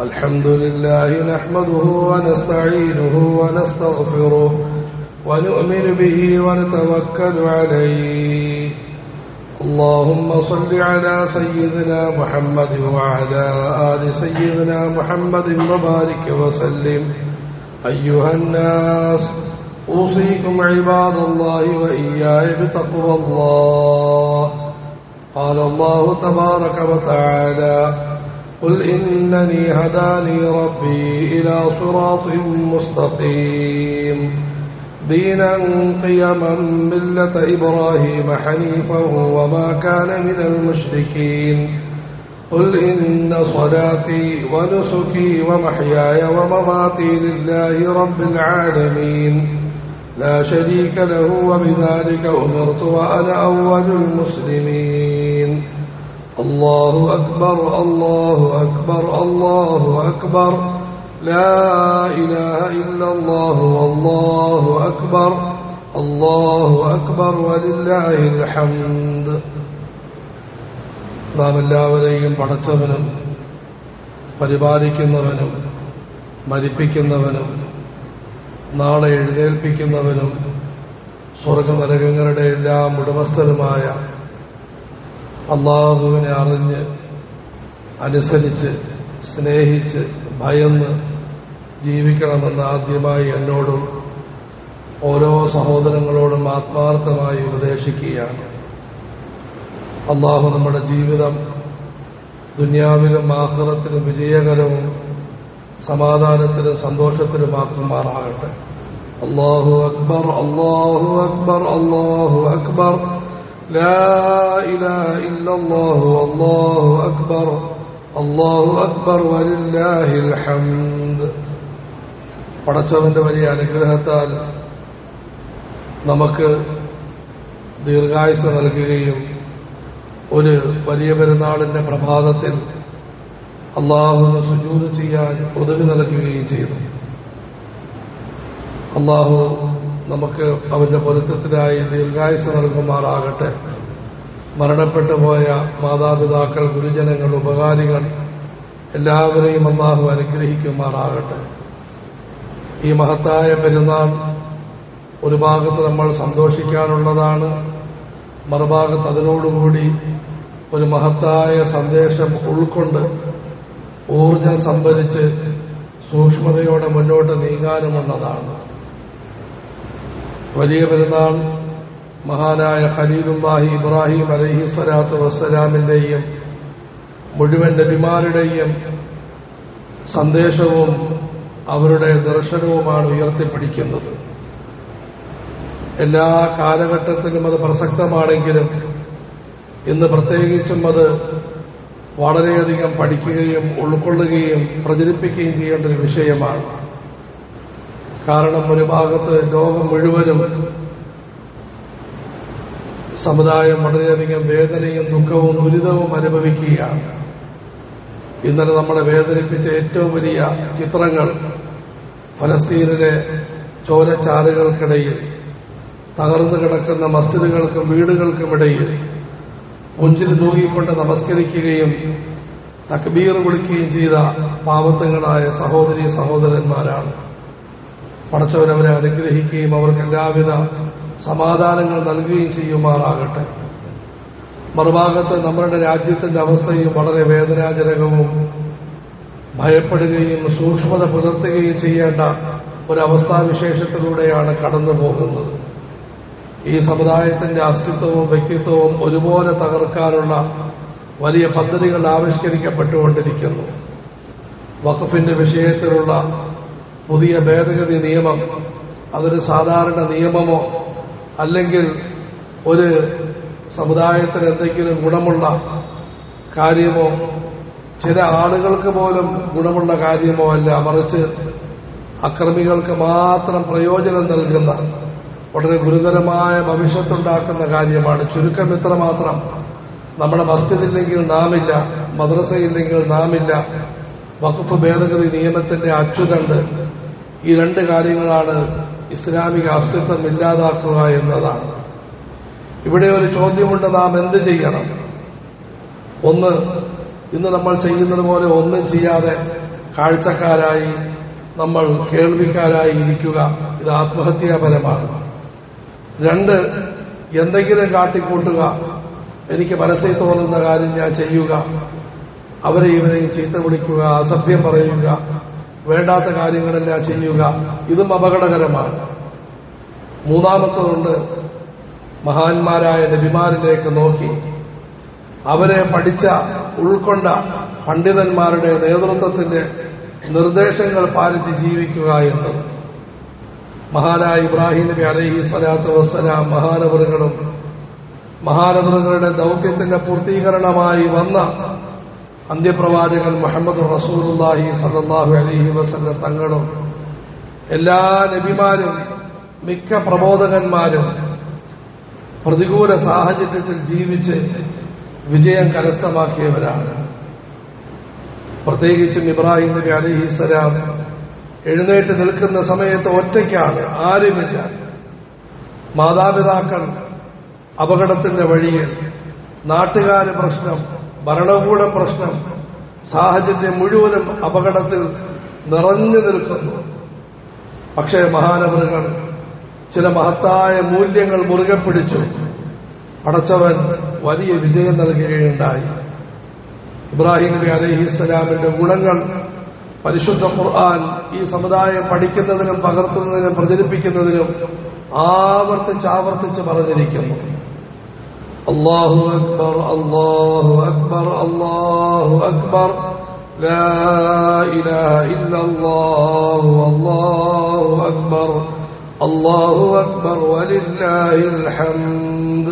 الحمد لله نحمده ونستعينه ونستغفره ونؤمن به ونتوكل عليه. اللهم صل على سيدنا محمد وعلى آل سيدنا محمد وبارك وسلم. أيها الناس أوصيكم عباد الله وإياي بتقوى الله. قال الله تبارك وتعالى قل إنني هداني ربي إلى صراط مستقيم. دينا قيما ملة إبراهيم حنيفا وما كان من المشركين. قل إن صلاتي ونسكي ومحياي ومماتي لله رب العالمين. لا شريك له وبذلك أمرت وأنا أول المسلمين. الله أكبر الله أكبر الله أكبر لا إله إلا الله والله أكبر الله أكبر ولله الحمد നാം എല്ലാവരെയും പടച്ചവനും പരിപാലിക്കുന്നവനും മരിപ്പിക്കുന്നവനും നാളെ എഴുന്നേൽപ്പിക്കുന്നവനും സ്വർഗനരകങ്ങളുടെ എല്ലാം ഉടമസ്ഥനുമായ അള്ളാഹുവിനെ അറിഞ്ഞ് അനുസരിച്ച് സ്നേഹിച്ച് ഭയന്ന് ജീവിക്കണമെന്ന് ആദ്യമായി എന്നോടും ഓരോ സഹോദരങ്ങളോടും ആത്മാർത്ഥമായി ഉപദേശിക്കുകയാണ്. അള്ളാഹു നമ്മുടെ ജീവിതം ദുന്യാവിലും ആഹ്ലത്തിലും വിജയകരവും സമാധാനത്തിലും സന്തോഷത്തിലുമാക്കുമാറാകട്ടെ. അള്ളാഹു അക്ബർ അള്ളാഹു അക്ബർ അള്ളാഹു അക്ബർ. لا إله إلا الله والله أكبر الله أكبر ولله الحمد പടച്ചവന്റെ വലിയ അനുഗ്രഹത്താൽ നമുക്ക് ദീർഘായുസ് നൽകുകയും ഒരു വലിയ പെരുന്നാളിന്റെ പ്രഭാതത്തിൽ അള്ളാഹുവിന് സുജൂത് ചെയ്യാൻ ഉദവി നൽകുകയും ചെയ്തു അള്ളാഹു നമുക്ക് അവന്റെ പൊരുത്തത്തിനായി ദീർഘായുസ് നൽകുമാറാകട്ടെ. മരണപ്പെട്ടു പോയ മാതാപിതാക്കൾ ഗുരുജനങ്ങൾ ഉപകാരികൾ എല്ലാവരെയും അള്ളാഹു അനുഗ്രഹിക്കുമാറാകട്ടെ. ഈ മഹത്തായ പെരുന്നാൾ ഒരു ഭാഗത്ത് നമ്മൾ സന്തോഷിക്കാനുള്ളതാണ് മറുഭാഗത്ത് അതിനോടുകൂടി ഒരു മഹത്തായ സന്ദേശം ഉൾക്കൊണ്ട് ഊർജം സംഭരിച്ച് സൂക്ഷ്മതയോടെ മുന്നോട്ട് നീങ്ങാനുമുള്ളതാണ്. വലിയ പെരുന്നാൾ മഹാനായ ഖലീലുല്ലാഹി ഇബ്രാഹിം അലഹി സ്വലാത്തു വസ്സലാമിന്റെയും മുഴുവൻ നബിമാരുടെയും സന്ദേശവും അവരുടെ ദർശനവുമാണ് ഉയർത്തിപ്പിടിക്കുന്നത്. എല്ലാ കാലഘട്ടത്തിലും അത് പ്രസക്തമാണെങ്കിലും ഇന്ന് പ്രത്യേകിച്ചും അത് വളരെയധികം പഠിക്കുകയും ഉൾക്കൊള്ളുകയും പ്രചരിപ്പിക്കുകയും ചെയ്യേണ്ട ഒരു വിഷയമാണ്. കാരണം ഒരു ഭാഗത്ത് ലോകം മുഴുവനും സമുദായം വളരെയധികം വേദനയും ദുഃഖവും ദുരിതവും അനുഭവിക്കുകയാണ്. ഇന്നലെ നമ്മളെ വേദനിപ്പിച്ച ഏറ്റവും വലിയ ചിത്രങ്ങൾ ഫലസ്തീനിലെ ചോരച്ചാലുകൾക്കിടയിൽ തകർന്നു കിടക്കുന്ന മസ്ജിദുകൾക്കും വീടുകൾക്കുമിടയിൽ പുഞ്ചിരി തൂങ്ങിക്കൊണ്ട് നമസ്കരിക്കുകയും തക്ബീർ വിളിക്കുകയും ചെയ്ത പാവത്തങ്ങളായ സഹോദരി സഹോദരന്മാരാണ്. പടച്ചവരവരെ അനുഗ്രഹിക്കുകയും അവർക്ക് എല്ലാവിധ സമാധാനങ്ങൾ നൽകുകയും ചെയ്യുമാറാകട്ടെ. മറുഭാഗത്ത് നമ്മുടെ രാജ്യത്തിന്റെ അവസ്ഥയും വളരെ വേദനാജനകവും ഭയപ്പെടുകയും സൂക്ഷ്മത പുലർത്തുകയും ചെയ്യേണ്ട ഒരവസ്ഥാവിശേഷത്തിലൂടെയാണ് കടന്നു പോകുന്നത് ഈ സമുദായത്തിന്റെ അസ്തിത്വവും വ്യക്തിത്വവും ഒരുപോലെ തകർക്കാനുള്ള വലിയ പദ്ധതികൾ ആവിഷ്കരിക്കപ്പെട്ടുകൊണ്ടിരിക്കുന്നു. വഖഫിന്റെ വിഷയത്തിലുള്ള പുതിയ ഭേദഗതി നിയമം അതൊരു സാധാരണ നിയമമോ അല്ലെങ്കിൽ ഒരു സമുദായത്തിന് എന്തെങ്കിലും ഗുണമുള്ള കാര്യമോ ചില ആളുകൾക്ക് പോലും ഗുണമുള്ള കാര്യമോ അല്ല മറിച്ച് അക്രമികൾക്ക് മാത്രം പ്രയോജനം നൽകുന്ന വളരെ ഗുരുതരമായ ഭവിഷ്യത്തുണ്ടാക്കുന്ന കാര്യമാണ്. ചുരുക്കം ഇത്ര മാത്രം നമ്മുടെ മസ്ജിദില്ലെങ്കിൽ നാമില്ല മദ്രസയില്ലെങ്കിൽ നാമില്ല വഖഫ് ഭേദഗതി നിയമത്തിന്റെ അച്ചുതണ്ട് ഈ രണ്ട് കാര്യങ്ങളാണ് ഇസ്ലാമിക അസ്തിത്വം ഇല്ലാതാക്കുക എന്നതാണ്. ഇവിടെ ഒരു ചോദ്യമുണ്ട് നാം എന്ത് ചെയ്യണം? ഒന്ന് ഇന്ന് നമ്മൾ ചെയ്യുന്നത് പോലെ ഒന്നും ചെയ്യാതെ കാഴ്ചക്കാരായി നമ്മൾ കേൾവിക്കാരായി ഇരിക്കുക ഇത് ആത്മഹത്യാപരമാണ്. രണ്ട് എന്തെങ്കിലും കാട്ടിക്കൂട്ടുക. എനിക്ക് മനസ്സിൽ തോന്നുന്ന കാര്യം ഞാൻ ചെയ്യുക. അവരെ ഇവരെയും ചീത്ത വിളിക്കുക അസഭ്യം പറയുക വേണ്ടാത്ത കാര്യങ്ങളെല്ലാം ചെയ്യുക. ഇതും അപകടകരമാണ്. മൂന്നാമത്തതുണ്ട് മഹാന്മാരായ നബിമാരിലേക്ക് നോക്കി. അവരെ പഠിച്ച ഉൾക്കൊണ്ട പണ്ഡിതന്മാരുടെ നേതൃത്വത്തിന്റെ നിർദ്ദേശങ്ങൾ പാലിച്ച് ജീവിക്കുക എന്നത്. മഹാനായ ഇബ്രാഹിം നബി അലൈഹി സ്വലാത്തു വസ്സലാം മഹാനവറുകളും മഹാനവറുകളുടെ ദൗത്യത്തിന്റെ പൂർത്തീകരണമായി വന്ന അന്ത്യപ്രവാചകൻ മുഹമ്മദ് റസൂലുല്ലാഹി സല്ലാഹു അലഹി വസല്ല തങ്ങളും എല്ലാ നബിമാരും മിക്ക പ്രബോധകന്മാരും പ്രതികൂല സാഹചര്യത്തിൽ ജീവിച്ച് വിജയം കരസ്ഥമാക്കിയവരാണ്. പ്രത്യേകിച്ചും ഇബ്രാഹിം നബി അലഹിസലാം എഴുന്നേറ്റ് നിൽക്കുന്ന സമയത്ത് ഒറ്റയ്ക്കാണ് ആരുമില്ല. മാതാപിതാക്കൾ അപകടത്തിന്റെ വഴിയിൽ നാട്ടുകാര് പ്രശ്നം ഭരണകൂടം പ്രശ്നം സാഹചര്യം മുഴുവനും അപകടത്തിൽ നിറഞ്ഞു നിൽക്കുന്നു. പക്ഷേ മഹാനവറുകൾ ചില മഹത്തായ മൂല്യങ്ങൾ മുറുകെ പിടിച്ചു. അടച്ചവൻ വലിയ വിജയം നൽകുകയുണ്ടായി. ഇബ്രാഹിം നബി അലഹിസ്സലാമിന്റെ ഗുണങ്ങൾ പരിശുദ്ധ ഖുർആൻ ഈ സമുദായം പഠിക്കുന്നതിനും പകർത്തുന്നതിനും പ്രചരിപ്പിക്കുന്നതിനും ആവർത്തിച്ച് ആവർത്തിച്ച് പറഞ്ഞിരിക്കുന്നു. അള്ളാഹു അക്ബർ അള്ളാഹു അക്ബർ അള്ളാഹു അക്ബർ لا إله إلا الله والله أكبر الله أكبر ولله الحمد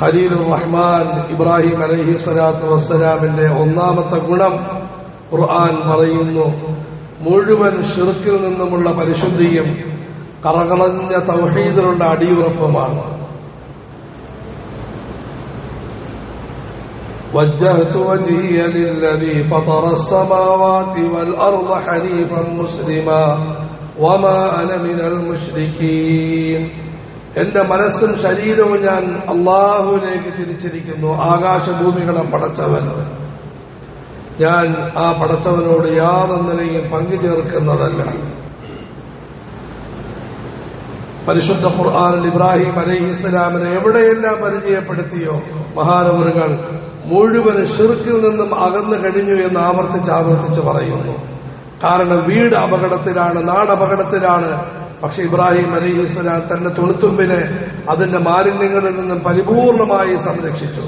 ഖലീലുർ റഹ്മാൻ ഇബ്രാഹിം അലൈഹി സ്വലാത്തു വസ്സലാമിന്റെ ഒന്നാമത്തെ ഗുണം ഖുർആൻ പറയുന്നു മുഴുവൻ ഷിർക്കിൽ നിന്നുമുള്ള പരിശുദ്ധിയും കറകളഞ്ഞ തൗഹീദിലുള്ള അടിയുറപ്പുമാണ് وجهت وجهي للذي فطر السماوات والأرض حنيفا مسلما وما أنا من المشركين എന്റെ മനസ്സും ശരീരവും ഞാൻ അള്ളാഹുവിലേക്ക് തിരിച്ചിരിക്കുന്നു ആകാശഭൂമികളെ പടച്ചവൻ ഞാൻ ആ പടച്ചവനോട് യാതൊന്നിനെയും പങ്കു ചേർക്കുന്നതല്ല പരിശുദ്ധ ഖുർആാനിൽ ഇബ്രാഹിം അലൈഹി ഇസ്ലാമിനെ എവിടെയെല്ലാം പരിചയപ്പെടുത്തിയോ മഹാനവറുകൾ മുഴുവൻ ഷിർക്കിൽ നിന്നും അകന്നു കഴിഞ്ഞു എന്ന് ആവർത്തിച്ച് ആവർത്തിച്ച് പറയുന്നു കാരണം വീട് അപകടത്തിലാണ് നാട് അപകടത്തിലാണ് പക്ഷെ ഇബ്രാഹിം അലൈഹി ഇസ്ലാം തന്റെ തുണിത്തുമ്പിനെ അതിന്റെ മാലിന്യങ്ങളിൽ നിന്നും പരിപൂർണമായി സംരക്ഷിച്ചു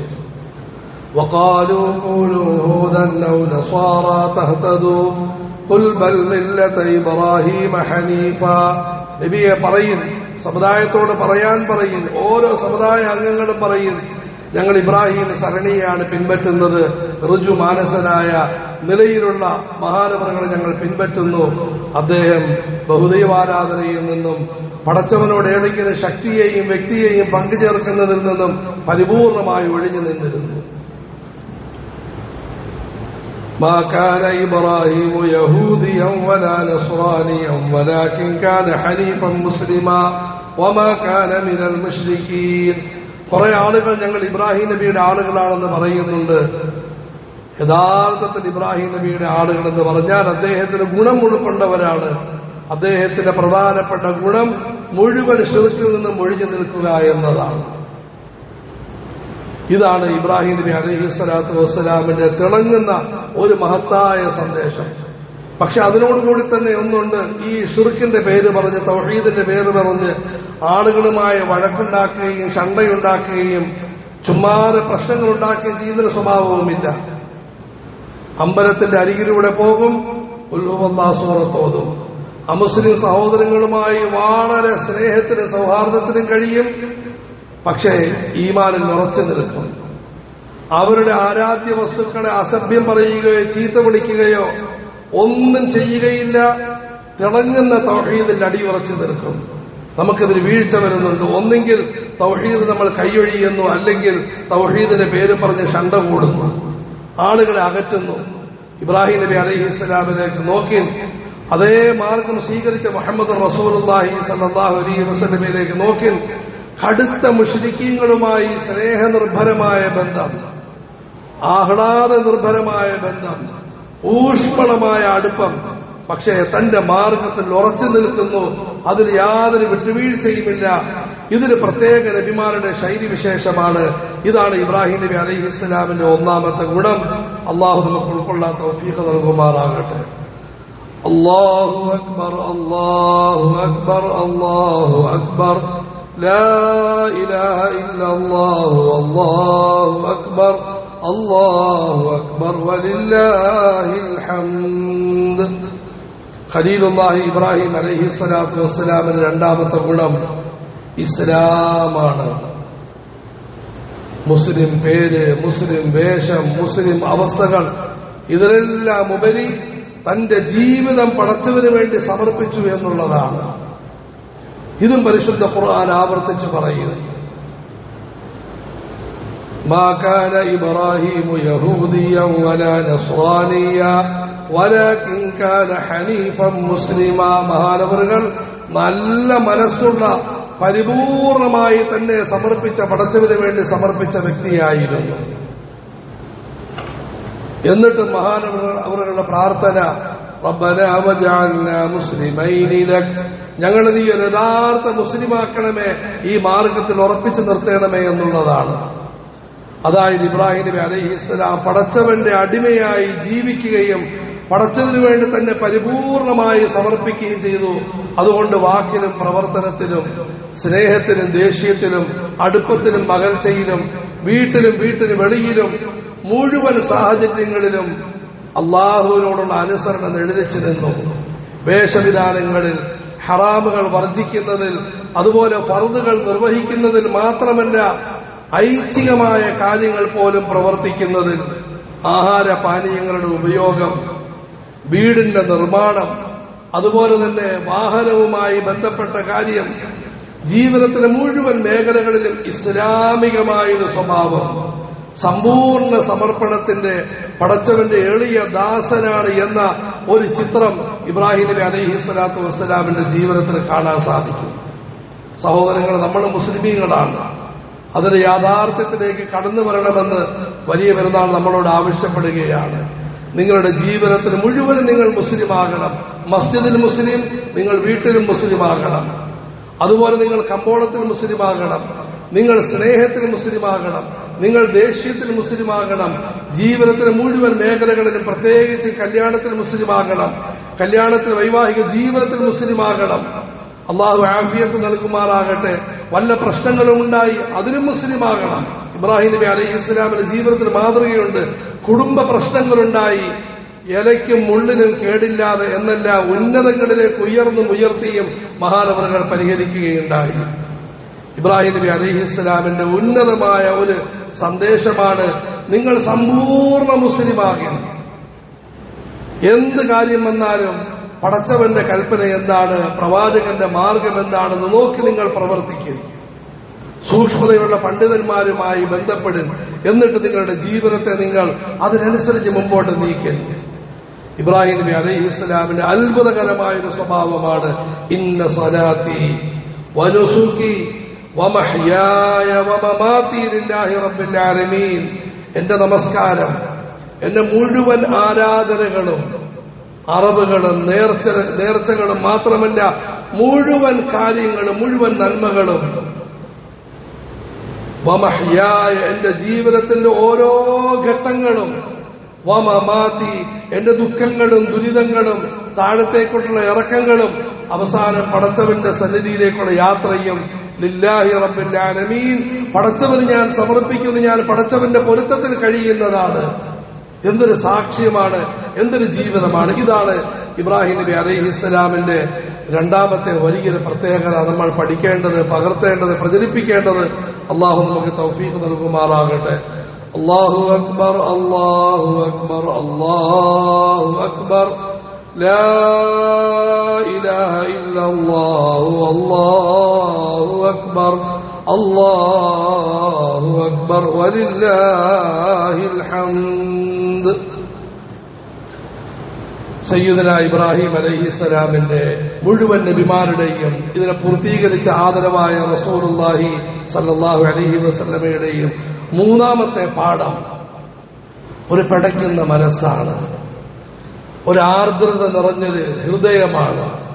وقالوا كونوا هودا أو نصارى تهتدوا قل بل ملة إبراهيم حنيفا നബിയെ പറയും സമുദായത്തോട് പറയാൻ പറയും ഓരോ സമുദായ അംഗങ്ങളും പറയും ഞങ്ങൾ ഇബ്രാഹിം സരണിയാണ് പിൻപറ്റുന്നത് ഋജു മാനസനായ നിലയിലുള്ള മഹാനവറുകളെ ഞങ്ങൾ പിൻപറ്റുന്നു അദ്ദേഹം ബഹുദൈവാരാധനയിൽ നിന്നും പടച്ചവനോട് ഏതെങ്കിലും ശക്തിയെയും വ്യക്തിയെയും പങ്കുചേർക്കുന്നതിൽ നിന്നും പരിപൂർണമായി ഒഴിഞ്ഞു നിന്നിരുന്നു ما كان إبراهيم يهوديا ولا نصرانيا ولكن كان حنيفا مسلما وما كان من المشركين കുറെ ആളുകൾ ഞങ്ങൾ ഇബ്രാഹിം നബിയുടെ ആളുകളാണെന്ന് പറയുന്നുണ്ട്. യഥാർത്ഥത്തിൽ ഇബ്രാഹിം നബിയുടെ ആളുകൾ എന്ന് പറഞ്ഞാൽ അദ്ദേഹത്തിന് ഗുണം ഉൾക്കൊണ്ടവരാണ്. അദ്ദേഹത്തിന്റെ പ്രധാനപ്പെട്ട ഗുണം മുഴുവൻ ഷിർക്കിൽ നിന്നും ഒഴിഞ്ഞു നിൽക്കുക എന്നതാണ്. ഇതാണ് ഇബ്രാഹിം നബി അലൈഹി സ്വലാത്തു വസ്സലാമിന്റെ തിളങ്ങുന്ന ഒരു മഹത്തായ സന്ദേശം. പക്ഷെ അതിനോടുകൂടി തന്നെ ഒന്നുണ്ട് ഈ ഷിർക്കിന്റെ പേര് പറഞ്ഞ് തൗഹീദിന്റെ പേര് പറഞ്ഞ് ആളുകളുമായി വഴക്കുണ്ടാക്കുകയും ശണ്ടയുണ്ടാക്കുകയും ചുമ്മാതെ പ്രശ്നങ്ങൾ ഉണ്ടാക്കുകയും ജീവിത സ്വഭാവവുമില്ല. അമ്പലത്തിന്റെ അരികിലൂടെ പോകും ഉൽഹുവന്നാസൂറത്തോതും അമുസ്ലിം സഹോദരങ്ങളുമായി വളരെ സ്നേഹത്തിനും സൗഹാർദ്ദത്തിനും കഴിയും പക്ഷേ ഈമാനിൽ ഉറച്ചു നിൽക്കും. അവരുടെ ആരാധ്യ വസ്തുക്കളെ അസഭ്യം പറയുകയോ ചീത്ത വിളിക്കുകയോ ഒന്നും ചെയ്യുകയില്ല തിളങ്ങുന്ന തൗഹീദിൽ അടിയുറച്ചു നിൽക്കും. നമുക്കിതിൽ വീഴ്ച വരുന്നുണ്ട്. ഒന്നെങ്കിൽ തൗഹീദ് നമ്മൾ കൈയൊഴിയുന്നു. അല്ലെങ്കിൽ തൗഹീദിന്റെ പേര് പറഞ്ഞ് ഷണ്ട കൂടുന്നു. ആളുകളെ അകറ്റുന്നു. ഇബ്രാഹിം നബി അലൈഹി ഇസ്ലാമിലേക്ക് നോക്കി അതേ മാർഗം സ്വീകരിച്ച മുഹമ്മദ് റസൂലുള്ളാഹി സല്ലല്ലാഹു അലൈഹി വസല്ലമയിലേക്ക് നോക്കി കടുത്ത മുഷ്രിക്കീങ്ങളുമായി സ്നേഹനിർഭരമായ ബന്ധം ആഹ്ലാദ നിർഭരമായ ബന്ധം ഊഷ്മളമായ അടുപ്പം. പക്ഷേ തന്റെ മാർഗത്തിൽ ഉറച്ചു നിൽക്കുന്നു. അതിൽ യാതൊരു വിട്ടുവീഴ്ചയുമില്ല ഇതിന് പ്രത്യേക നബിമാരുടെ ശൈലി വിശേഷമാണ് ഇതാണ് ഇബ്രാഹിം നബി അലൈഹി ഇസ്ലാമിന്റെ ഒന്നാമത്തെ ഗുണം അള്ളാഹു നമുക്ക് ഉൾക്കൊള്ളാൻ തൗഫീഖ് നൽകുമാറാകട്ടെ അള്ളാഹു അക്ബർ അള്ളാഹു അക്ബർ അള്ളാഹു അക്ബർ لا إله إلا الله والله أكبر الله أكبر ولله الحمد ഖലീലുല്ലാഹി ഇബ്രാഹിം അലൈഹി സ്വലാത്തു വസ്സലാമിന് രണ്ടാമത്തെ ഗുണം ഇസ്ലാമാണ് മുസ്ലിം പേര് മുസ്ലിം വേഷം മുസ്ലിം അവസ്ഥകൾ ഇതിലെല്ലാം ഉപരി തന്റെ ജീവിതം പടച്ചവന് വേണ്ടി സമർപ്പിച്ചു എന്നുള്ളതാണ് ഇതും പരിശുദ്ധ ഖുർആൻ ആവർത്തിച്ച് പറയുന്നു ما كان إبراهيم يهوديا ولا نصرانيا മഹാനവറുകൾ നല്ല മനസ്സുള്ള പരിപൂർണമായി തന്നെ സമർപ്പിച്ച പടച്ചവിന് വേണ്ടി സമർപ്പിച്ച വ്യക്തിയായിരുന്നു. എന്നിട്ട് മഹാനവർ അവരുടെ പ്രാർത്ഥന ഞങ്ങൾ നീ ഒരു യഥാർത്ഥ മുസ്ലിമാക്കണമേ ഈ മാർഗത്തിൽ ഉറപ്പിച്ചു നിർത്തണമേ എന്നുള്ളതാണ്. അതായത് ഇബ്രാഹിം നബി അലഹിസ്ലാം പടച്ചവന്റെ അടിമയായി ജീവിക്കുകയും പടച്ചവന് വേണ്ടി തന്നെ പരിപൂർണമായി സമർപ്പിക്കുകയും ചെയ്തു. അതുകൊണ്ട് വാക്കിലും പ്രവർത്തനത്തിലും സ്നേഹത്തിലും ദേഷ്യത്തിലും അടുപ്പത്തിലും പകർച്ചയിലും വീട്ടിലും വീട്ടിന് വെളിയിലും മുഴുവൻ സാഹചര്യങ്ങളിലും അള്ളാഹുവിനോടുള്ള അനുസരണം എഴുതിച്ചു നിന്നു. വേഷവിധാനങ്ങളിൽ ഹറാമുകൾ വർജിക്കുന്നതിൽ അതുപോലെ ഫറുതുകൾ നിർവഹിക്കുന്നതിൽ മാത്രമല്ല ഐച്ഛികമായ കാര്യങ്ങൾ പോലും പ്രവർത്തിക്കുന്നതിൽ ആഹാര പാനീയങ്ങളുടെ ഉപയോഗം വീടിന്റെ നിർമ്മാണം അതുപോലെ തന്നെ വാഹനവുമായി ബന്ധപ്പെട്ട കാര്യം ജീവിതത്തിലെ മുഴുവൻ മേഖലകളിലും ഇസ്ലാമികമായൊരു സ്വഭാവം. സമ്പൂർണ സമർപ്പണത്തിന്റെ പടച്ചവന്റെ എളിയ ദാസനാണ് എന്ന ഒരു ചിത്രം ഇബ്രാഹിം നബി അലഹി സ്വലാത്തു വസ്സലാമിന്റെ ജീവിതത്തിൽ കാണാൻ സാധിക്കും. സഹോദരങ്ങൾ നമ്മൾ മുസ്ലിമീങ്ങളാണ്. അതിന്റെ യാഥാർത്ഥ്യത്തിലേക്ക് കടന്നു വരണമെന്ന് വലിയ പെരുന്നാൾ നമ്മളോട് ആവശ്യപ്പെടുകയാണ്. നിങ്ങളുടെ ജീവിതത്തിന് മുഴുവനും നിങ്ങൾ മുസ്ലിമാകണം. മസ്ജിദിൽ മുസ്ലിം നിങ്ങൾ വീട്ടിലും മുസ്ലിമാകണം. അതുപോലെ നിങ്ങൾ കമ്പോളത്തിൽ മുസ്ലിമാകണം. നിങ്ങൾ സ്നേഹത്തിൽ മുസ്ലിമാകണം. നിങ്ങൾ ദേഷ്യത്തിൽ മുസ്ലിമാകണം. ജീവിതത്തിന് മുഴുവൻ മേഖലകളിലും പ്രത്യേകിച്ച് കല്യാണത്തിൽ മുസ്ലിമാകണം. കല്യാണത്തിൽ വൈവാഹിക ജീവിതത്തിൽ മുസ്ലിമാകണം. അള്ളാഹു ആഫിയത്ത് നൽകുമാറാകട്ടെ. വല്ല പ്രശ്നങ്ങളും ഉണ്ടായി അതിനും മുസ്ലിമാകണം. ഇബ്രാഹിം നബി അലൈഹി ഇസ്ലാമിന്റെ ജീവിതത്തിൽ മാതൃകയുണ്ട്. കുടുംബ പ്രശ്നങ്ങളുണ്ടായി. ഇലയ്ക്കും മുള്ളിനും കേടില്ലാതെ എന്നല്ല ഉന്നതങ്ങളിലേക്ക് ഉയർന്നും ഉയർത്തിയും മഹാനവറുകൾ പരിഹരിക്കുകയുണ്ടായി. ഇബ്രാഹിം നബി അലൈഹി ഇസ്ലാമിന്റെ ഉന്നതമായ ഒരു സന്ദേശമാണ് നിങ്ങൾ സമ്പൂർണ മുസ്ലിമാകണം. എന്ത് കാര്യം വന്നാലും പടച്ചവന്റെ കൽപ്പന എന്താണ്? പ്രവാചകന്റെ മാർഗം എന്താണെന്ന് നോക്കി നിങ്ങൾ പ്രവർത്തിക്കും സൂക്ഷ്മതയുള്ള പണ്ഡിതന്മാരുമായി ബന്ധപ്പെടും എന്നിട്ട് നിങ്ങളുടെ ജീവിതത്തെ നിങ്ങൾ അതിനനുസരിച്ച് മുമ്പോട്ട് നീക്കൽ ഇബ്രാഹിം നബി അലൈഹി ഇസ്ലാമിന്റെ അത്ഭുതകരമായ ഒരു സ്വഭാവമാണ് ഇന്ന സ്വലാത്തി ആലമീൻ. എന്റെ നമസ്കാരം എന്റെ മുഴുവൻ ആരാധനകളും അറബുകളും നേർച്ച നേർച്ചകളും മാത്രമല്ല മുഴുവൻ കാര്യങ്ങളും മുഴുവൻ നന്മകളും വമഹ്യായ എന്റെ ജീവിതത്തിന്റെ ഓരോ ഘട്ടങ്ങളും വമമാതി എന്റെ ദുഃഖങ്ങളും ദുരിതങ്ങളും താഴത്തേക്കുള്ള ഇറക്കങ്ങളും അവസാനം പടച്ചവന്റെ സന്നിധിയിലേക്കുള്ള യാത്രയും ലില്ലാഹി റബ്ബിൽ ആലമീൻ പടച്ചവന് ഞാൻ സമർപ്പിക്കുന്നു ഞാൻ പടച്ചവന്റെ പൊരുത്തത്തിൽ കഴിയുന്നതാണ്. എന്തൊരു സാക്ഷ്യമാണ് എന്തൊരു ജീവിതമാണ്. ഇതാണ് ഇബ്രാഹിം നബി അലൈഹിസ്സലാമിന്റെ രണ്ടാമത്തെ വലിയൊരു പ്രത്യേകത. നമ്മൾ പഠിക്കേണ്ടത് പകർത്തേണ്ടത് പ്രചരിപ്പിക്കേണ്ടത് അള്ളാഹു നമുക്ക് തൗഫീഖ് നൽകുമാറാകട്ടെ അള്ളാഹു അക്ബർ അള്ളാഹു അക്ബർ അള്ളാഹു അക്ബർ لا إله إلا الله والله أكبر الله أكبر ولله الحمد സയ്യിദന ഇബ്രാഹിം അലൈഹിസ്സലാമിന്റെ മുഴുവൻ നബിമാരുടെയും ഇതിനെ പൂർത്തീകരിച്ച ആദരവായ റസൂലുള്ളാഹി സല്ലാഹു അലഹി വസ്ലമയുടെയും മൂന്നാമത്തെ പാഠം ഒരു പിടയ്ക്കുന്ന മനസ്സാണ്. ഒരു ആർദ്രത നിറഞ്ഞൊരു ഹൃദയമാണ്.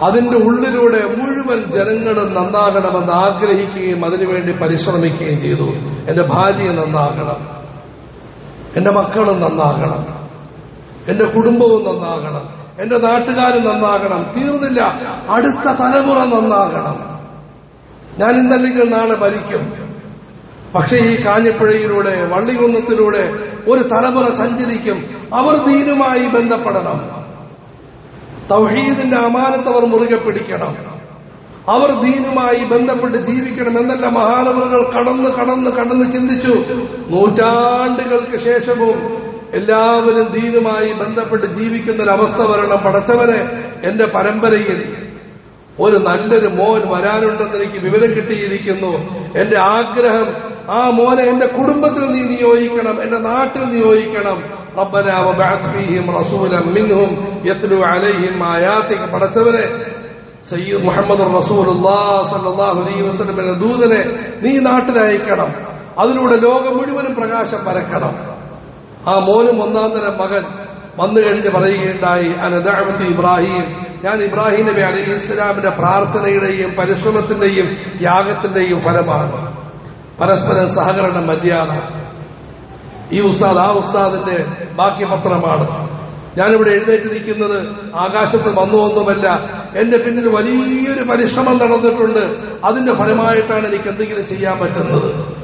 അതിന്റെ ഉള്ളിലൂടെ മുഴുവൻ ജനങ്ങളും നന്നാകണമെന്ന് ആഗ്രഹിക്കുകയും അതിനുവേണ്ടി പരിശ്രമിക്കുകയും ചെയ്തു. എന്റെ ഭാര്യ നന്നാകണം. എന്റെ മക്കളും നന്നാകണം. എന്റെ കുടുംബവും നന്നാകണം. എന്റെ നാട്ടുകാരും നന്നാകണം. തീർന്നില്ല. അടുത്ത തലമുറ നന്നാകണം. ഞാൻ ഇന്നല്ലെങ്കിൽ നാളെ മരിക്കും. പക്ഷേ ഈ കാഞ്ഞിപ്പുഴയിലൂടെ വള്ളികുന്നത്തിലൂടെ ഒരു തലമുറ സഞ്ചരിക്കും. അവർ ദീനുമായി ബന്ധപ്പെടണം. തൗഹീദിന്റെ അമാനത്ത് അവർ മുറുകെ പിടിക്കണം. അവർ ദീനുമായി ബന്ധപ്പെട്ട് ജീവിക്കണം എന്നല്ല മഹാനവറുകൾ കടന്ന് കടന്ന് കടന്ന് ചിന്തിച്ചു. നൂറ്റാണ്ടുകൾക്ക് ശേഷവും എല്ലാവരും ദീനുമായി ബന്ധപ്പെട്ട് ജീവിക്കുന്ന ഒരു വരണം. പടച്ചവനെ എന്റെ പരമ്പരയിൽ ഒരു നല്ലൊരു മോൻ വരാനുണ്ടെന്ന് എനിക്ക് വിവരം കിട്ടിയിരിക്കുന്നു. എന്റെ ആഗ്രഹം ആ മോനെ എന്റെ കുടുംബത്തിൽ നീ നിയോഗിക്കണം എന്റെ നാട്ടിൽ നിയോഗിക്കണം. റബ്ബന വബഅത്ത് ഫീഹിം റസൂലൻ മിൻഹും യത്ലു പടച്ചവനെ സയ്യിദ് മുഹമ്മദ് റസൂലുള്ളാഹി അലൈഹി വസല്ലം ദൂതനെ നീ നാട്ടിലയക്കണം. അതിലൂടെ ലോകം മുഴുവനും പ്രകാശം പരക്കണം. ആ മോനും ഒന്നാം തരം മകൻ വന്നു കഴിഞ്ഞ് പറയുകയുണ്ടായി അനദാമത്ത് ഇബ്രാഹിം. ഞാൻ ഇബ്രാഹിം നബി അലൈഹി ഇസ്ലാമിന്റെ പ്രാർത്ഥനയുടെയും പരിശ്രമത്തിന്റെയും ത്യാഗത്തിന്റെയും ഫലമാണ്. പരസ്പര സഹകരണ മര്യാദ. ഈ ഉസ്താദ് ആ ഉസ്താദിന്റെ ബാക്കി പത്രമാണ് ഞാനിവിടെ എഴുന്നേറ്റ് നിൽക്കുന്നത് ആകാശത്ത് വന്നുവൊന്നുമല്ല എന്റെ പിന്നിൽ വലിയൊരു പരിശ്രമം നടന്നിട്ടുണ്ട്. അതിന്റെ ഫലമായിട്ടാണ് എനിക്ക് എന്തെങ്കിലും ചെയ്യാൻ പറ്റുന്നത്.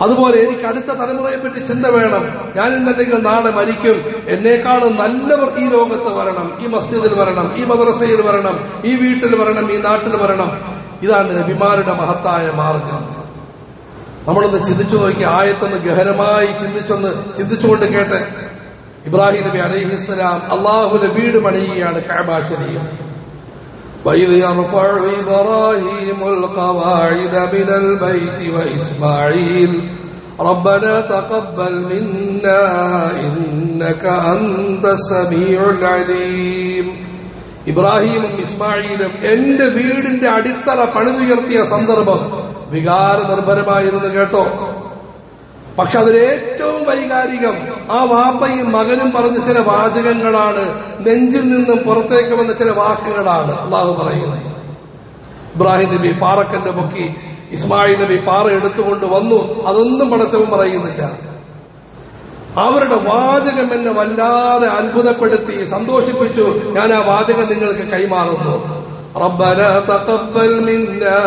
അതുപോലെ എനിക്ക് അടുത്ത തലമുറയെ പറ്റി ചിന്ത വേണം. ഞാൻ ഇന്നല്ലെങ്കിൽ നാളെ മരിക്കും. എന്നേക്കാളും നല്ലവർ ഈ ലോകത്ത് വരണം. ഈ മസ്ജിദിൽ വരണം. ഈ മദ്രസയിൽ വരണം. ഈ വീട്ടിൽ വരണം. ഈ നാട്ടിൽ വരണം. ഇതാണ് നബിമാരുടെ മഹത്തായ മാർഗം. നമ്മളൊന്ന് ചിന്തിച്ചു നോക്കി. ആയത്തൊന്ന് ഗഹനമായി ചിന്തിച്ചൊന്ന് ചിന്തിച്ചുകൊണ്ട് കേട്ടെ. ഇബ്രാഹിം നബി അലൈഹിസ്സലാം അള്ളാഹുവിന്റെ വീട് പണിയുകയാണ് ശരീഫ് وإذ يرفع إبراهيم القواعد من البيت وإسماعيل ربنا تقبل منا إنك أنت السميع العليم ഇബ്രാഹിമും ഇസ്മായിലും എന്റെ വീടിന്റെ അടിത്തറ പണിതുയർത്തിയ സന്ദർഭം വികാര നിർഭരമായിരുന്നു കേട്ടോ പക്ഷെ അതിലേറ്റവും വൈകാരികം ആ വാപ്പയും മകനും പറഞ്ഞ ചില വാചകങ്ങളാണ് നെഞ്ചിൽ നിന്നും പുറത്തേക്ക് വന്ന ചില വാക്കുകളാണ് അള്ളാഹു പറയുന്നത് ഇബ്രാഹിം നബി പാറക്കല്ല് പൊക്കി ഇസ്മായിൽ നബി പാറ എടുത്തുകൊണ്ട് വന്നു അതൊന്നും പടച്ചവൻ പറയുന്നില്ല അവരുടെ വാചകം എന്നെ വല്ലാതെ അത്ഭുതപ്പെടുത്തി സന്തോഷിപ്പിച്ചു ഞാൻ ആ വാചകം നിങ്ങൾക്ക് കൈമാറുന്നു ربنا تقبل منا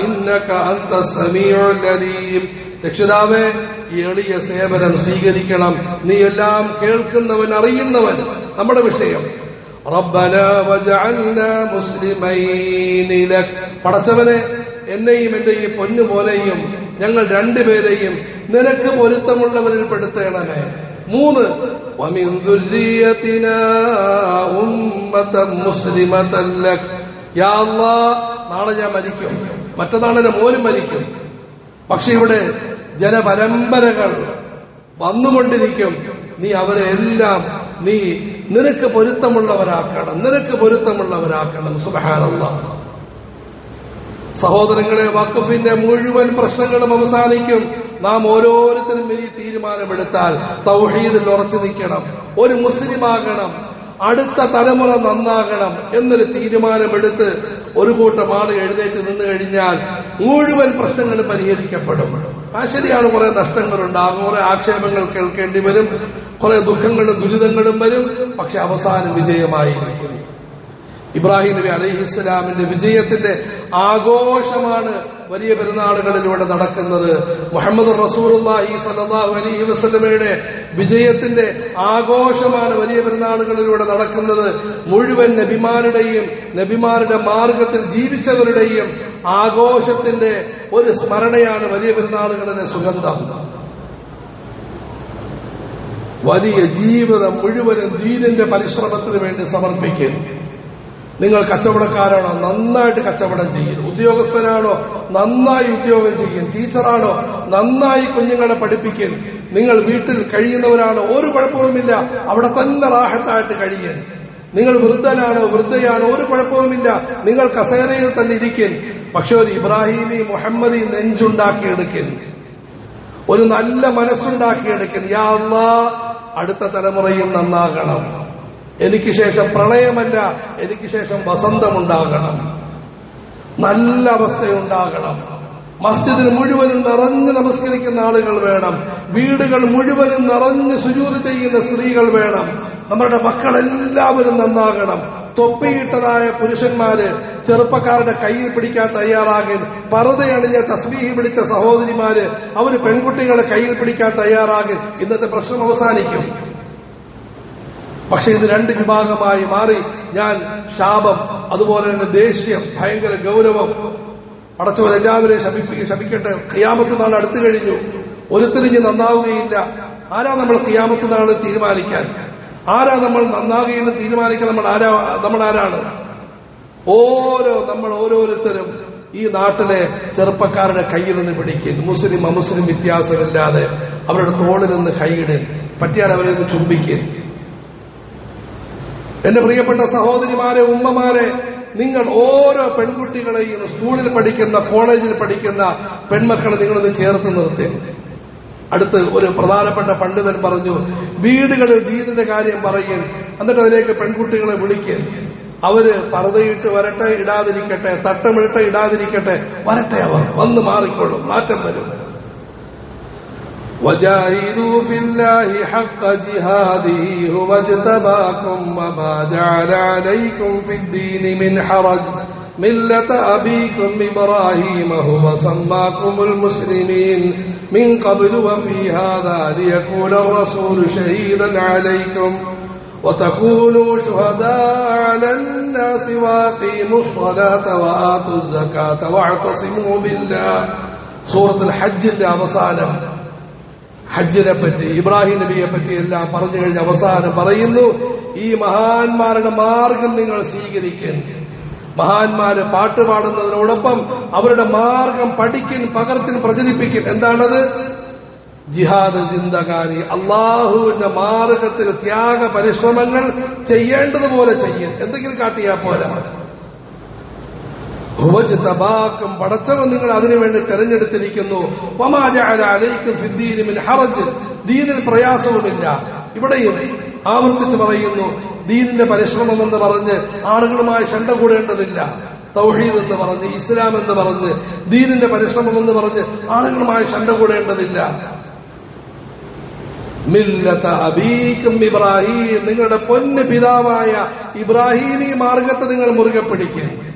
إنك أنت السميع العليم രക്ഷിതാവേ എളിയ സേവനം സ്വീകരിക്കണം. നീ എല്ലാം കേൾക്കുന്നവൻ അറിയുന്നവൻ നമ്മുടെ വിഷയം. പടച്ചവനെ എന്നെയും എന്റെ ഈ പൊന്നുപോലെയും ഞങ്ങൾ രണ്ടുപേരെയും നിനക്ക് പൊരുത്തമുള്ളവരിൽ പെടുത്തേണമേ. മൂന്ന് യാ നാളെ ഞാൻ മരിക്കും. മറ്റന്നാളെ മോനും മരിക്കും. പക്ഷെ ഇവിടെ ജനപരമ്പരകൾ വന്നുകൊണ്ടിരിക്കും. നീ അവരെ എല്ലാം നീ നിനക്ക് പൊരുത്തമുള്ളവരാക്കണം നിനക്ക് പൊരുത്തമുള്ളവരാക്കണം. സുബഹാനുള്ള സഹോദരങ്ങളെ വഖഫിന്റെ മുഴുവൻ പ്രശ്നങ്ങളും അവസാനിക്കും. നാം ഓരോരുത്തരും വലിയ തീരുമാനമെടുത്താൽ തൗഹീദിൽ ഉറച്ചു നിൽക്കണം ഒരു മുസ്ലിമാകണം അടുത്ത തലമുറ നന്നാകണം എന്നൊരു തീരുമാനമെടുത്ത് ഒരു കൂട്ടം ആൾ എഴുന്നേറ്റ് നിന്ന് കഴിഞ്ഞാൽ മുഴുവൻ പ്രശ്നങ്ങൾ പരിഹരിക്കപ്പെടും. ആ ശരിയാണ്. കുറെ നഷ്ടങ്ങളുണ്ടാകും. കുറെ ആക്ഷേപങ്ങൾ കേൾക്കേണ്ടി വരും. കുറെ ദുഃഖങ്ങളും ദുരിതങ്ങളും വരും. പക്ഷെ അവസാനം വിജയമായിരിക്കും. ഇബ്രാഹിം നബി അലൈഹിസ്സലാമിന്റെ വിജയത്തിന്റെ ആഘോഷമാണ് വലിയ പെരുന്നാളുകളിലൂടെ നടക്കുന്നത്. മുഹമ്മദ് റസൂലുള്ളാഹി സലാഹു അലഹി വസ്ലമയുടെ വിജയത്തിന്റെ ആഘോഷമാണ് വലിയ പെരുന്നാളുകളിലൂടെ നടക്കുന്നത്. മുഴുവൻ നബിമാരുടെയും നബിമാരുടെ മാർഗത്തിൽ ജീവിച്ചവരുടെയും ആഘോഷത്തിന്റെ ഒരു സ്മരണയാണ് വലിയ പെരുന്നാളുകളിലെ സുഗന്ധം. വലിയ ജീവിതം മുഴുവനും ദീനിന്റെ പരിശ്രമത്തിന് വേണ്ടി സമർപ്പിക്കുന്നു. നിങ്ങൾ കച്ചവടക്കാരാണോ? നന്നായിട്ട് കച്ചവടം ചെയ്യും. ഉദ്യോഗസ്ഥനാണോ? നന്നായി ഉദ്യോഗം ചെയ്യും. ടീച്ചറാണോ? നന്നായി കുഞ്ഞുങ്ങളെ പഠിപ്പിക്കും. നിങ്ങൾ വീട്ടിൽ കഴിയുന്നവരാണോ? ഒരു കുഴപ്പവുമില്ല. അവിടെ തന്നെ റാഹത്തായിട്ട് കഴിയൻ നിങ്ങൾ വൃദ്ധനാണോ? വൃദ്ധയാണോ? ഒരു കുഴപ്പവുമില്ല. നിങ്ങൾ കസേരയിൽ തന്നെ ഇരിക്കും. പക്ഷെ ഒരു ഇബ്രാഹിമി മുഹമ്മദി നെഞ്ചുണ്ടാക്കിയെടുക്കൻ ഒരു നല്ല മനസ്സുണ്ടാക്കിയെടുക്കൻ യാ അടുത്ത തലമുറയും നന്നാകണം. എനിക്ക് ശേഷം പ്രളയമല്ല എനിക്ക് ശേഷം വസന്തമുണ്ടാകണം. നല്ല അവസ്ഥയുണ്ടാകണം. മസ്ജിദിൽ മുഴുവനും നിറഞ്ഞ് നമസ്കരിക്കുന്ന ആളുകൾ വേണം. വീടുകൾ മുഴുവനും നിറഞ്ഞ് സുജൂത് ചെയ്യുന്ന സ്ത്രീകൾ വേണം. നമ്മുടെ മക്കളെല്ലാവരും നന്നാകണം. തൊപ്പിയിട്ടതായ പുരുഷന്മാര് ചെറുപ്പക്കാരുടെ കയ്യിൽ പിടിക്കാൻ തയ്യാറാകിൽ പറുതയണിഞ്ഞ തസ്ബീഹി പിടിച്ച സഹോദരിമാര് അവർ പെൺകുട്ടികളെ കയ്യിൽ പിടിക്കാൻ തയ്യാറാകിൽ ഇന്നത്തെ പ്രശ്നം അവസാനിക്കും. പക്ഷെ ഇത് രണ്ട് വിഭാഗമായി മാറി. ഞാൻ ശാപം അതുപോലെ തന്നെ ദേഷ്യം ഭയങ്കര ഗൗരവം. പടച്ചവൻ എല്ലാവരെയും ശപിപ്പി ശപിക്കട്ടെ ഖിയാമത്ത് നാൾ അടുത്തു കഴിഞ്ഞു. ഒരുത്തിരിഞ്ഞ് നന്നാവുകയില്ല. ആരാ നമ്മൾ ഖിയാമത്ത് നാൾ തീരുമാനിക്കാൻ? ആരാ നമ്മൾ നന്നാകുകയെന്ന് തീരുമാനിക്കാൻ നമ്മൾ ആരാ നമ്മൾ ആരാണ്? ഓരോ നമ്മൾ ഓരോരുത്തരും ഈ നാട്ടിലെ ചെറുപ്പക്കാരുടെ കയ്യിൽ നിന്ന് പിടിക്കും. മുസ്ലിം അമുസ്ലിം വ്യത്യാസമില്ലാതെ അവരുടെ തോളിൽ നിന്ന് കൈയിടും പറ്റിയാൽ അവരെ ചുംബിക്കും. എന്റെ പ്രിയപ്പെട്ട സഹോദരിമാരെ ഉമ്മമാരെ നിങ്ങൾ ഓരോ പെൺകുട്ടികളെയും സ്കൂളിൽ പഠിക്കുന്ന കോളേജിൽ പഠിക്കുന്ന പെൺമക്കളെ നിങ്ങളൊന്ന് ചേർത്ത് നിർത്തി. അടുത്ത് ഒരു പ്രധാനപ്പെട്ട പണ്ഡിതൻ പറഞ്ഞു വീടുകളിൽ ദീനിന്റെ കാര്യം പറയും. എന്നിട്ട് അതിലേക്ക് പെൺകുട്ടികളെ വിളിക്കുക അവർ പറതയിട്ട് വരട്ടെ ഇടാതിരിക്കട്ടെ തട്ടമിട്ട് ഇടാതിരിക്കട്ടെ വരട്ടെ അവർ. വന്ന് മാറിക്കൊള്ളും മാറ്റം വരും. وجاهدوا في الله حق جهاده هو اجتباكم وما جعل عليكم في الدين من حرج. ملة أبيكم إبراهيم هو سماكم المسلمين. من قبل وفي هذا ليكون الرسول شهيدا عليكم. وتكونوا شهداء على الناس وأقيموا الصلاة وآتوا الزكاة واعتصموا بالله. سورة الحج اللي أبصانه ഹജ്ജിനെ പറ്റി ഇബ്രാഹിം നബിയെ പറ്റി എല്ലാം പറഞ്ഞു കഴിഞ്ഞ അവസാനം പറയുന്നു ഈ മഹാന്മാരുടെ മാർഗം നിങ്ങൾ സ്വീകരിക്കുന്നു മഹാന്മാര് പാട്ട് പാടുന്നതിനോടൊപ്പം അവരുടെ മാർഗം പഠിക്കൻ പകർത്തിൻ പ്രചരിപ്പിക്കും എന്താണത്? ജിഹാദ് ചിന്തകാരി അള്ളാഹുവിന്റെ മാർഗത്തിൽ ത്യാഗ പരിശ്രമങ്ങൾ ചെയ്യേണ്ടതുപോലെ ചെയ്യും എന്തെങ്കിലും കാട്ടിയാ പോരാ. ഹുവജ് തബാക്കും പടച്ചവൻ നിങ്ങൾ അതിനുവേണ്ടി തെരഞ്ഞെടുത്തിരിക്കുന്നു. ഹറജ്. ദീനിൽ പ്രയാസവുമില്ല. ഇവിടെയും ആവർത്തിച്ച് പറയുന്നു ദീനിന്റെ പരിശ്രമം എന്ന് പറഞ്ഞ് ആളുകളുമായി ശണ്ട കൂടേണ്ടതില്ല. തൗഹീദ് എന്ന് പറഞ്ഞ് ഇസ്ലാം എന്ന് പറഞ്ഞ് ദീനിന്റെ പരിശ്രമം എന്ന് പറഞ്ഞ് ആളുകളുമായി ശണ്ട കൂടേണ്ടതില്ല. മില്ലത്ത അബീക്കും ഇബ്രാഹിം. നിങ്ങളുടെ പൊന്ന് പിതാവായ ഇബ്രാഹിമി മാർഗത്തെ നിങ്ങൾ മുറുകെ പിടിക്കും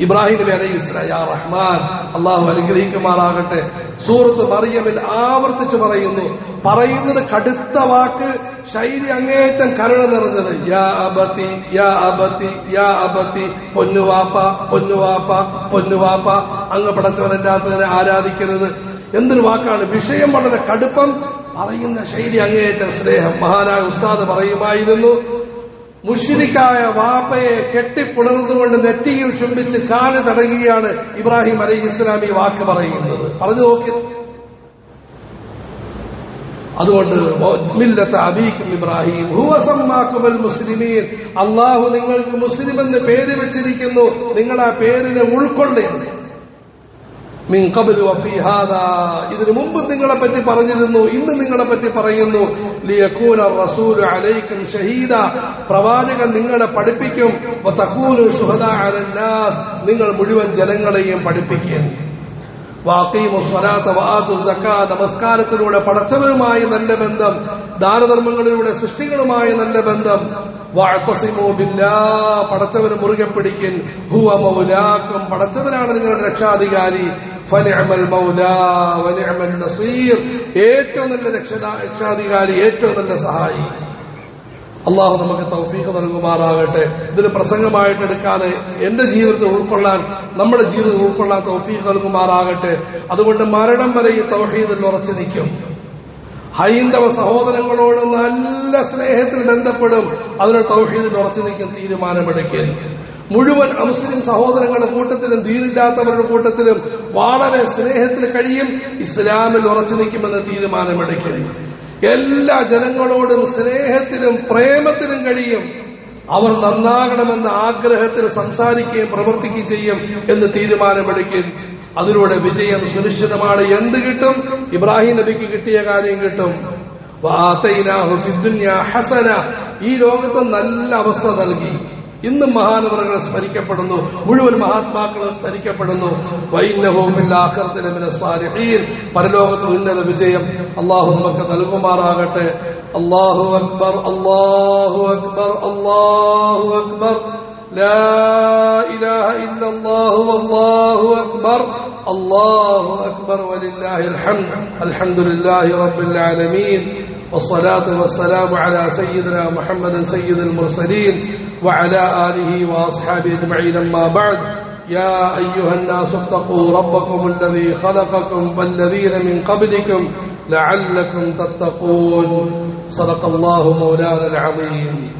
ഇബ്രാഹിം നബി അലൈഹി യാ റഹ്മാൻ അള്ളാഹു അനുഗ്രഹിക്കുമാറാകട്ടെ. സൂറത്ത് മറിയമിൽ ആവർത്തിച്ച് പറയുന്നു പറയുന്നത് കടുത്ത വാക്ക് ശൈലി അങ്ങേറ്റം കരുണ നിറഞ്ഞത് യാ അബത്തി യാ അബത്തി യാ അബത്തി പൊന്നുവാപ്പ പൊന്നുവാപ്പ പൊന്നുവാപ്പ അങ്ങ് പടച്ചവനല്ലാത്തതിനെ ആരാധിക്കരുത്. എന്തൊരു വാക്കാണ്? വിഷയം വളരെ കടുപ്പം. പറയുന്ന ശൈലി അങ്ങേയറ്റം സ്നേഹം. മഹാനായ ഉസ്താദ് പറയുമായിരുന്നു മുഷിരിക്കായ വാപ്പയെ കെട്ടിപ്പുണർന്നുകൊണ്ട് നെറ്റിയിൽ ചുംബിച്ച് കാൽ തടയുകയാണ് ഇബ്രാഹിം അലൈഹി ഇസ്ലാം ഈ വാക്ക് പറയുന്നത്. പറഞ്ഞു നോക്കി. അതുകൊണ്ട് അബീക്കും ഇബ്രാഹിം. ഹുവസമ്മാക്കുമൽ മുസ്ലിമീൻ. അള്ളാഹു നിങ്ങൾക്ക് മുസ്ലിം എന്ന് പേര് വെച്ചിരിക്കുന്നു. നിങ്ങൾ ആ പേരിനെ ഉൾക്കൊള്ളേണ്ടത് ഇതിനു മുമ്പ് നിങ്ങളെ പറ്റി പറഞ്ഞിരുന്നു ഇന്ന് നിങ്ങളെ പറ്റി പറയുന്നു. ലിയകൂന റസൂലു അലൈക്കും ഷഹീദ. പ്രവാചകൻ നിങ്ങളെ പഠിപ്പിക്കും. അലന്നാസ് നിങ്ങൾ മുഴുവൻ ജനങ്ങളെയും പഠിപ്പിക്കും നമസ്കാരത്തിലൂടെ പടച്ചവരുമായി നല്ല ബന്ധം. ദാനധർമ്മങ്ങളിലൂടെ സൃഷ്ടികളുമായി നല്ല ബന്ധം. പടച്ചവന് മുറുകെ പിടിക്കൻ ഹുവ മൗലാക്കും. പടച്ചവനാണ് നിങ്ങളുടെ രക്ഷാധികാരി. ഏറ്റവും നല്ല രക്ഷാ രക്ഷാധികാരി ഏറ്റവും നല്ല സഹായി. അള്ളാഹു നമുക്ക് തൗഫീഖ് നൽകുമാറാകട്ടെ. ഇതിന് പ്രസംഗമായിട്ട് എടുക്കാതെ എന്റെ ജീവിതത്തിൽ ഉൾക്കൊള്ളാൻ നമ്മുടെ ജീവിതത്തിൽ ഉൾക്കൊള്ളാൻ തൗഫീഖ് നൽകുമാറാകട്ടെ. അതുകൊണ്ട് മരണം വരെ ഈ തൗഹീദിൽ ഉറച്ചു നിൽക്കും. ഹൈന്ദവ സഹോദരങ്ങളോട് നല്ല സ്നേഹത്തിൽ ബന്ധപ്പെടും. അതിന് തൗഹീദിൽ ഉറച്ചു നിൽക്കും തീരുമാനമെടുക്കൽ. മുഴുവൻ മുസ്ലിം സഹോദരങ്ങളുടെ കൂട്ടത്തിലും ധീരില്ലാത്തവരുടെ കൂട്ടത്തിലും വളരെ സ്നേഹത്തിൽ കഴിയും ഇസ്ലാമിൽ ഉറച്ചു നിൽക്കുമെന്ന് തീരുമാനമെടുക്കരുത്. എല്ലാ ജനങ്ങളോടും സ്നേഹത്തിലും പ്രേമത്തിലും കഴിയും. അവർ നന്നാകണമെന്ന ആഗ്രഹത്തിൽ സംസാരിക്കുകയും പ്രവർത്തിക്കുകയും ചെയ്യും എന്ന് തീരുമാനമെടുക്കും അതിലൂടെ വിജയം സുനിശ്ചിതമാണ്. എന്ത് കിട്ടും? ഇബ്രാഹിം നബിക്ക് കിട്ടിയ കാര്യം കിട്ടും. ഹസന. ഈ ലോകത്ത് നല്ല അവസ്ഥ നൽകി. ഇന്നും മഹാനവറുകൾ സ്മരിക്കപ്പെടുന്നു മുഴുവൻ മഹാത്മാക്കളും സ്മരിക്കപ്പെടുന്നു വൈന്നഹു ഫിൽ ആഖിറത്തി ലമിന സ്വാലിഹീൻ പരലോകത്ത് ഉന്നത വിജയം അള്ളാഹു നമുക്ക് നൽകുമാറാകട്ടെ അല്ലാഹു അക്ബർ അല്ലാഹു അക്ബർ അല്ലാഹു അക്ബർ لا إله إلا الله والله أكبر الله أكبر ولله الحمد الحمد لله رب العالمين والصلاة والسلام على سيدنا محمد سيد المرسلين وعلى آله وأصحابه أجمعين أما بعد. يا أيها الناس اتقوا ربكم الذي خلقكم والذين من قبلكم لعلكم تتقون. صدق الله مولانا العظيم.